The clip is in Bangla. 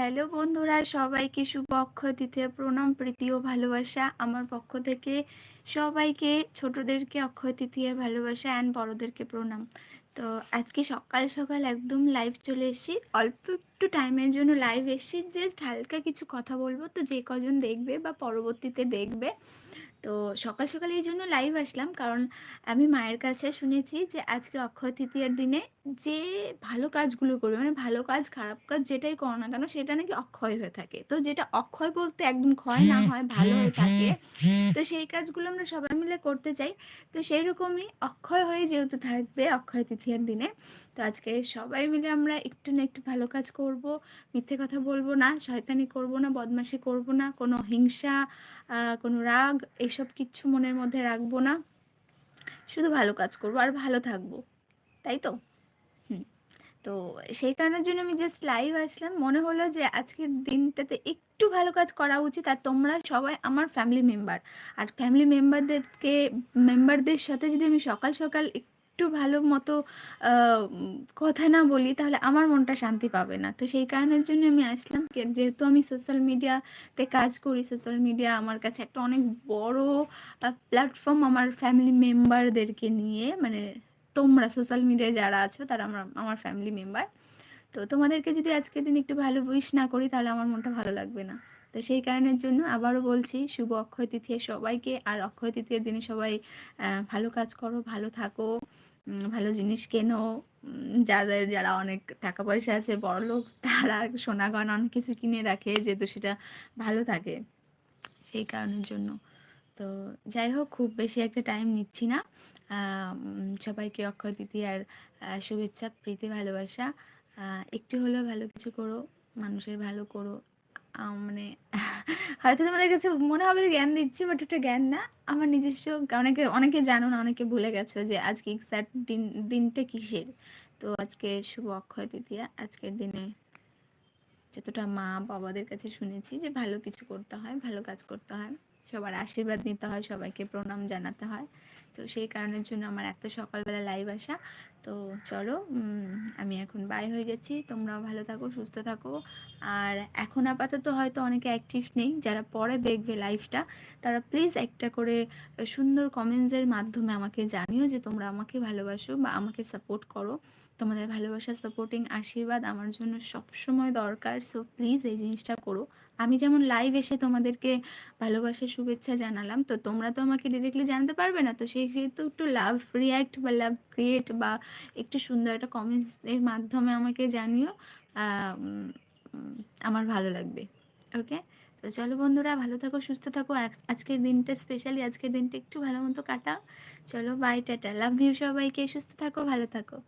হ্যালো বন্ধুরা, সবাইকে সুপক্ষ দিতে প্রণাম, প্রীতি ও ভালোবাসা। আমার পক্ষ থেকে সবাইকে, ছোটদেরকে অক্ষয় তৃতীয় ভালোবাসা অ্যান্ড বড়দেরকে প্রণাম। তো আজকে সকাল সকাল একদম লাইভ চলে এসেছি। অল্প একটু টাইমের জন্য লাইভ এসেছি। জাস্ট হালকা কিছু কথা বলব। তো যে কজন দেখবে বা পরবর্তীতে দেখবে তো সকাল সকাল এই জন্য লাইভ আসলাম। কারণ আমি মায়ের কাছে শুনেছি যে, আজকে অক্ষয় তৃতীয়ার দিনে যে ভালো কাজগুলো করবে মানে ভালো কাজ, খারাপ কাজ যেটাই করো না কেন, সেটা নাকি অক্ষয় হয়ে থাকে। তো যেটা অক্ষয় বলতে একদম ক্ষয় না হয়, ভালো হয়ে থাকে। তো সেই কাজগুলো আমরা সবাই মিলে করতে চাই। তো সেই রকমই অক্ষয় হয়ে যেহেতু থাকবে অক্ষয় তৃতীয়ার দিনে, তো আজকে সবাই মিলে আমরা একটু না একটু ভালো কাজ করব। মিথ্যে কথা বলব না, শয়তানি করব না, বদমাশি করব না, কোনো হিংসা কোনো রাগ এসব কিচ্ছু মনের মধ্যে রাখব না। শুধু ভালো কাজ করব আর ভালো থাকব। তাই তো? হুম। তো সেই কারণের জন্য আমি জাস্ট লাইভ আসলাম। মনে হলো যে আজকের দিনটাতে একটু ভালো কাজ করা উচিত। আর তোমরা সবাই আমার ফ্যামিলি মেম্বার আর ফ্যামিলি মেম্বারদেরকে মেম্বারদের সাথে যদি আমি সকাল সকাল একটু ভালো মতো কথা না বলি তাহলে আমার মনটা শান্তি পাবে না। তো সেই কারণের জন্য আমি আসলাম। যেহেতু আমি সোশ্যাল মিডিয়াতে কাজ করি সোশ্যাল মিডিয়া আমার কাছে একটা অনেক বড় প্ল্যাটফর্ম আমার ফ্যামিলি মেম্বারদেরকে নিয়ে মানে তোমরা সোশ্যাল মিডিয়ায় যারা আছো তারা আমার আমার ফ্যামিলি মেম্বার তো তোমাদেরকে যদি আজকের দিন একটু ভালো উইশ না করি তাহলে আমার মনটা ভালো লাগবে না। তো সেই কারণের জন্য আবারও বলছি, শুভ অক্ষয় তৃতীয় সবাইকে। আর অক্ষয় তৃতীয় দিনে সবাই ভালো কাজ করো, ভালো থাকো ভালো জিনিস কেনো। যাদের যারা অনেক টাকা পয়সা আছে বড়লোক তারা সোনা গয়না অনেক কিছু কিনে রাখে, যেহেতু সেটা ভালো থাকে সেই কারণের জন্য। তো যাই হোক, খুব বেশি একটা টাইম নিচ্ছি না। সবাইকে অক্ষয় তৃতীয়ার শুভেচ্ছা, প্রীতি, ভালোবাসা। একটু হলেও ভালো কিছু করো, মানুষের ভালো করো। মানে হয়তো তোমাদের কাছে মনে হবে জ্ঞান দিচ্ছি বাট এটা জ্ঞান না। আমার নিজস্ব অনেকে অনেকে জানো না, অনেকে ভুলে গেছো যে আজকে এক্সাক্ট দিন, দিনটা কিসের? তো আজকে শুভ অক্ষয় তৃতীয়া। আজকের দিনে যতটা মা বাবাদের কাছে শুনেছি যে ভালো কিছু করতে হয়, ভালো কাজ করতে হয়। সবার আশীর্বাদ নিতে হয়, সবাইকে প্রণাম জানাতে হয়। তো সেই কারণের জন্য আমার এত সকালবেলা লাইভ আসা। তো চলো আমি এখন বাই হয়ে গেছি। তোমরাও ভালো থাকো, সুস্থ থাকো। আর এখন আপাতত হয়তো অনেকে অ্যাক্টিভ নেই, যারা পরে দেখবে লাইভটা তারা প্লিজ একটা করে সুন্দর কমেন্টসের মাধ্যমে আমাকে জানিও যে তোমরা আমাকে ভালোবাসো বা আমাকে সাপোর্ট করো। তোমাদের ভালোবাসা সাপোর্টিং আশীর্বাদ আমার জন্য সবসময় দরকার। সো প্লিজ এই জিনিসটা করো। আমি যেমন লাইভ এসে তোমাদেরকে ভালোবাসা শুভেচ্ছা জানালাম, তো তোমরা তো আমাকে ডিরেক্টলি জানতে পারবে না, তো সেই সেহেতু একটু লাভ রিয়াক্ট বা লাভ ক্রিয়েট বা একটু সুন্দর একটা কমেন্টসের মাধ্যমে আমাকে জানিও আমার ভালো লাগবে ওকে তো চলো বন্ধুরা, ভালো থাকো, সুস্থ থাকো, আর আজকের দিনটা স্পেশালি আজকের দিনটা একটু ভালো মতো কাটাও, চলো বাই টাটা লাভ ইউ সবাইকে, সুস্থ থাকো, ভালো থাকো।